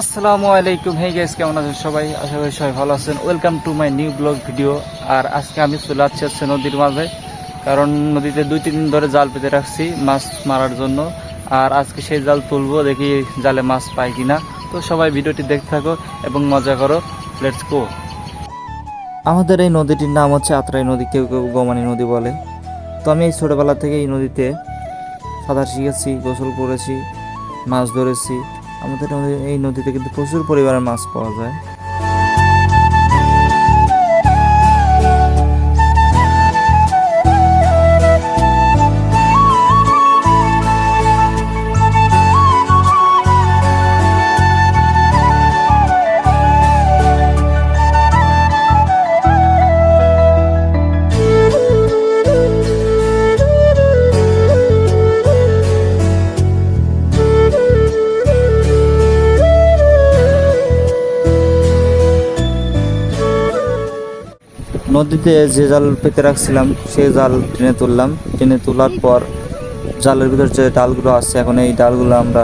আসসালামু আলাইকুম। Hey guys কেমন আছেন সবাই? আশা করি সবাই ভালো আছেন। Welcome to my new blog video আর আজকে আমি চলে যাচ্ছি হচ্ছে নদীর মাঝে, কারণ নদীতে দুই, তিন দিন ধরে জাল পেতে রাখছি মাছ মারার জন্য। আর আজকে সেই জাল তুলবো, দেখি জালে মাছ পাই কিনা। তো সবাই ভিডিওটি দেখতে থাকো এবং মজা করো। লেটস গো আমাদের এই নদীটির নাম হচ্ছে আত্রাই নদী, কেউ কেউ গোমানি নদী বলে। তো আমি এই ছোটোবেলা থেকে এই নদীতে সাঁতার শিখেছি, গোসল করেছি, মাছ ধরেছি। আমাদের এই নদীতে কিন্তু প্রচুর পরিমাণে মাছ পাওয়া যায়। নদীতে যে জাল পেতে রাখছিলাম সেই জাল টেনে তুললাম। টেনে তোলার পর জালের ভিতর যে ডালগুলো আছে এখন এই ডালগুলো আমরা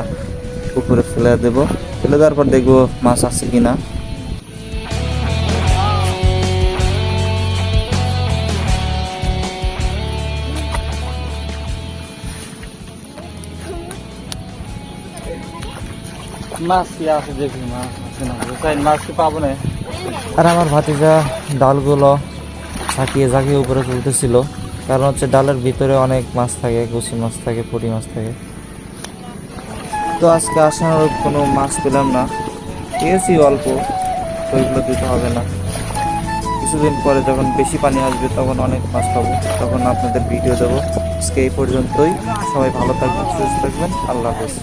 পুকুরে ফেলে দেব। ফেলে দেওয়ার পর দেখব মাছ আছে কিনা। মাছ কি আছে দেখি মাছ আছে না? তাই মাছ কি পাবো না? আর আমার ভাতিজা ডালগুলো ঝাঁকিয়ে ঝাঁকিয়ে উপরে তুলতেছিল কারণ হচ্ছে ডালের ভিতরে অনেক মাছ থাকে গুছি মাছ থাকে, পুঁটি মাছ থাকে। তো আজকে আসার কোনো মাছ পেলাম না। পেয়েছি অল্প ওইগুলো দিতে হবে না। কিছুদিন পরে যখন বেশি পানি আসবে তখন অনেক মাছ পাবো। তখন আপনাদের ভিডিও দেবো। আজকে এই পর্যন্তই। সবাই ভালো থাকবেন, সুস্থ থাকবেন। আল্লাহ হাফেজ।